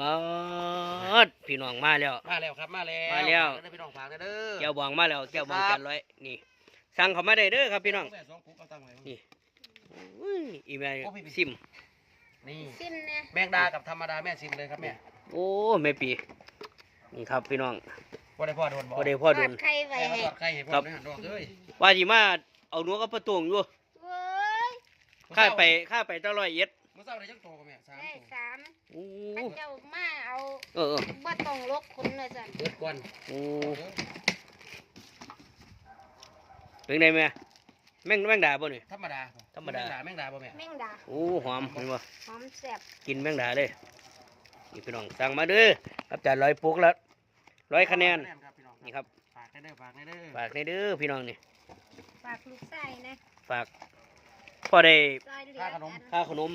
ปอดพี่น้องมาแล้ว มาแล้วครับมาแล้วมาแล้วฝกเด้อพี่น้องฝากเด้อแก้วบองมาแล้วแก้วบองครับจันร้อยนี่ สั่งเขามาได้เด้อครับพี่น้องแม่สองปุ๊กเอาตังค์ไว้นี่อุ้ยอีแม่โอ้พี่พี่ซิมนี่ซิมเนี่ยแมงดากับธรรมดาแม่ชิมเลยครับแม่โอ้แม่ปีนี่ครับพี่น้องบ่ได้พ่อโดนบ่พอได้พ่อทโดอนดไข่ไว้แม่มาให้ทอดไข่ให้พ่อครับนะดอกเอ้ยว่าสิมาเอาหนัวกับประตวงอยู่เว้ยข้าไปข้าไปตะลอยเอ็ด มื้อเช้าได้จักโตกับแม่สามได้โตสามโอ้พระเจ้ามาเอาเออเออบ่ต้องลกคุณเลยจ้ะเบิดก่อนโอ้เป็นไงแม่แม่งแม่งด่าบ่นี่ ธรรมดาธรรมดา แมงดาแมงดาบ่แม่แม่งดาโอ้หอมเห็นบ่หอมแซ่บกินแม่งด่าเลยนี่พี่น้องสั่งมาเด้อครับจานร้อยปุกแล้วร้อยคะแนนครับพี่น้องนี่ครับฝากได้เด้อฝากได้เด้อฝากในเด้อพี่น้องนี่ฝากลูกไส้นะฝากพอได้ซอยเหลือกันค่าขนม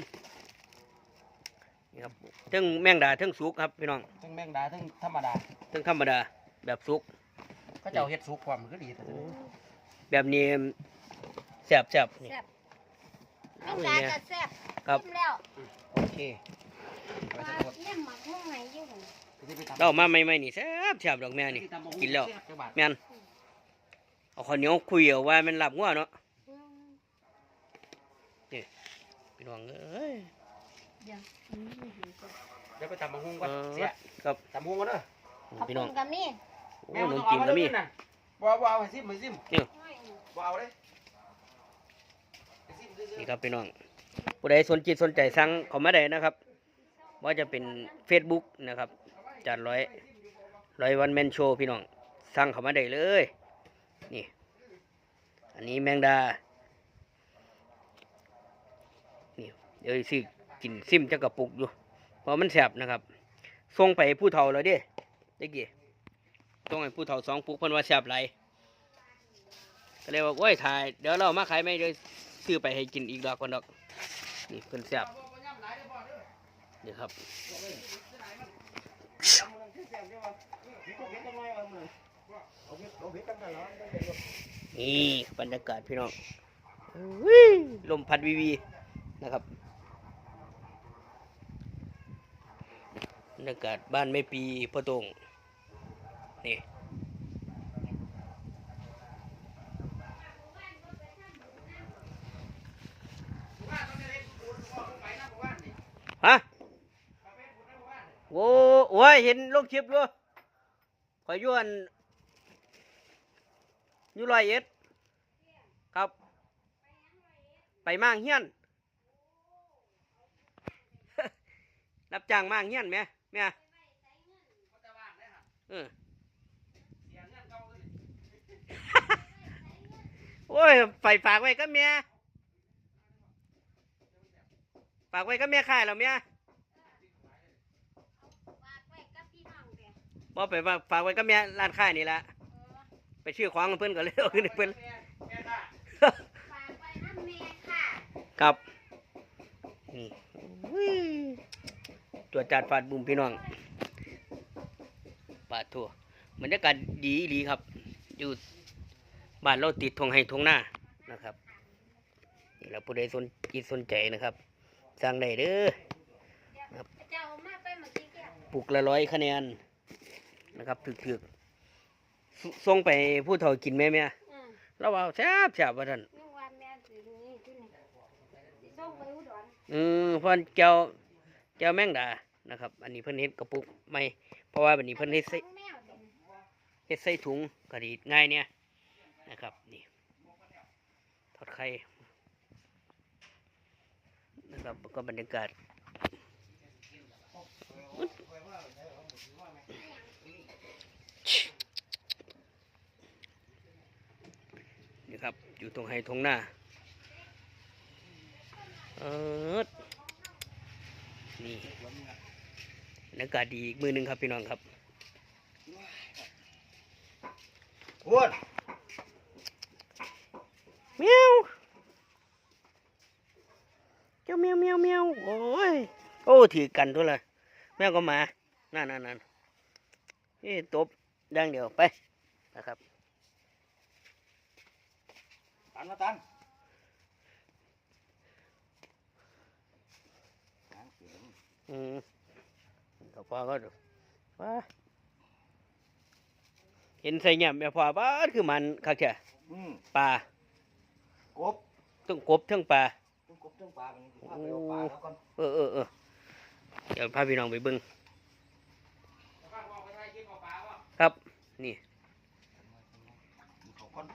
นี่ครับทั้งแมงดาทั้งสุกครับพี่น้องทั้งแมงดาทั้งธรรมดาทั้งธรรมดาแบบสุกเขาเจ้าเฮ็ดสุกความมันก็ดีแต่แบบนี้แซ่บแซ่บนี่แซ่บแม่งดาก็แซ่บครับชิมแล้วโอเคไปว่าสักคนเนี่ยหมักม่วงไหนอยู่หั่นไปสิไปตำเรามาใหม่ๆนี่แซ่บแซ่บดอกแม่นี่ไปตำบักหุ่งกินแล้วเสียบจักบาทแม่นเอาข้าวเหนียวคุยเอาว่ามันหลับงัวเนาะอืมพี่น้องเอ้ย เดี๋ยวอืมเดี๋ยวไปตำบักหุ่งก่อนเออเสียครับตำบักหุ่งก่อนเด้อขอบพี่คุน้องณกับนี่โอ้ขนมจีนก็มี บ่บ่เอาให้ซิมให้ซิมนี่บ่เอาเลยให้ซิมซื่อๆ นี่ครับพี่น้องผู้ใดสนจิตสนใจสั่งเขามาได้นะครับว่าจะเป็น Facebook นะครับจัดร้อยร้อยวันแมนโชว์พี่น้องสั่งเขามาได้เลย นี่ อันนี้แมงดา นี่เดี๋ยวสิ กินซิมจะกระปุกอยู่เพราะมันแสบนะครับส่งไปผู้เฒ่าแล้วเด้ตะกี้ส่งให้ผู้เฒ่าสองปุกเพิ่นว่าแสบไรก็เลยว่าโอ้ยถ่ายเดี๋ยวเรามาขายไหมเดี๋ยวซื้อไปให้กินอีกดอกคนดอกนี่เพิ่นแสบนี่ครับนี่บรรยากาศพี่น้องลมพัดวีวีนะครับ บรรยากาศบ้านไม่ปีพะตงนี่ฮะโอ้โอ้ยเห็นลงคลิปอยู่ข่อยอยวนอยู่ร้อยเอ็ดครับ ไปมั่งเฮียนรับจ้างมั่งเฮียนไหม แม่เออโอ้ยไปฝากไว้ก็เมียฝากไว้ก็เมียขายแล้วเมียฝากไว้กับพี่น้องเด้อบ่ไปฝากฝากไว้ก็เมียร้านค้ายนี่แหละไปชื่อของเพิ่นก็เลยเอาขึ้นให้เพิ่น ฝากไว้น้ำแม่ค่ะ ครับนี่อุ้ย ตัวจัดฟาดบุ้มพี่น้องปาดทั่วบรรยากาศดีอีหลีครับ อยู่บ้านเราติดทงให้ทงหน้านะครับนี่เราผู้ใดสนจิตสนใจนะครับสั่งได้เด้อเจ้าเอามาไปเมื่อกี้แก้วปลุกละร้อยคะแนนนะครับถึกๆสส่งไปผู้เฒ่ากินแม่แม่อืมเราเอาแซ่บแซ่บว่าท่านนึกว่าแม่สินี่ที่นี่สิส่งไปอุดรอืมเพิ่นแก้วแก้วแมงดา นะครับ อันนี้เพิ่นเฮ็ดกระปุกไม่เพราะว่าบัดนี้เพิ่นเฮ็ดใส่เฮ็ดใส่ถุงก็ดีง่ายเนี่ยนะครับนี่ทอดไข่นะครับก็บรรยากาศนี่ครับอยู่ตรงไฮทงหน้าเออนี่บ รรยากาศดีอีกมือหนึงครับพี่น้องครับอ้วนเมียวเจ้าเมียวเมียวเมียวโอ้ยโอ้ถือกันทุเลยแม่ก็มานั่นนั่นนั่นนี่ตบดังเดียวไปนะครับตันมาตันอืม ถ้าพอก็ดูว้าเห็นใส่เงียบแม่พอบ้าดคือมันคักแท้อืมปลากบทั้งกบทั้งปลาทั้งกบทั้งปลามันพาไปเอาปลาแล้วก่อนเออเออเออเดี๋ยวพาพี่น้องไปเบิ่งครับนี่เขาก่อน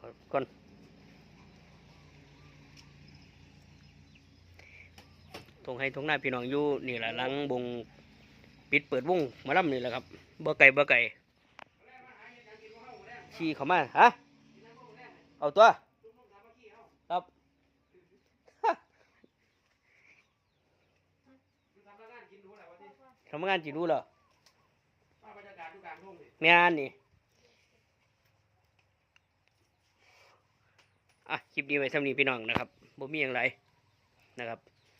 ก่อนก่อนทงให้ทงหน้าพี่น้องอยู่นี่แหละหลังบง ปิดเปิดวงมาล่ำนี่แหละครับบ่ไก่บ่ไก่ขี่เข้ามาฮะเอาตัวครับทำงานจีรู้เหรอแม่นนี่อะคลิปนี้ไว้สำนีพี่น้องนะครับบ่มีอย่างไรนะครับ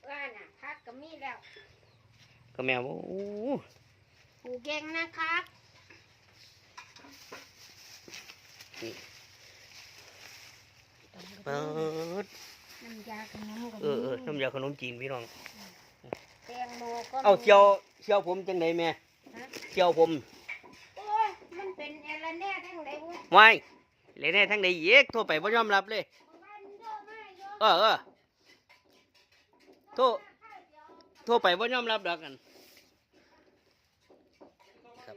ว่าน่ะพักก็มีแล้ว ก็แม่ว่าโอ้ปลูกเก่งนะครับเปิดน้ำยาขนมก็เออเออน้ำยาขนมจีนพี่น้องแตงโมก็เอาเชียวเชียวผมจังไดแม่ฮะเชียวผมโอ้ยมันเป็นอะไรแน่ทั้งใดวะไว้เลยแน่ทั้งใดเยกโทรไปบ่ยอมรับเลยบ้านเยอะมากเยอะเออเออโทรโทรไปบ่ยอมรับดอกกันครับ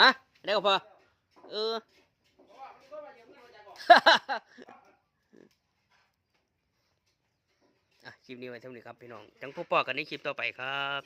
ฮะได้ก็พอเอออะคลิปนี้ไว้เท่านี้ครับพี่น้องจังพบปอกันในคลิปต่อไปครับ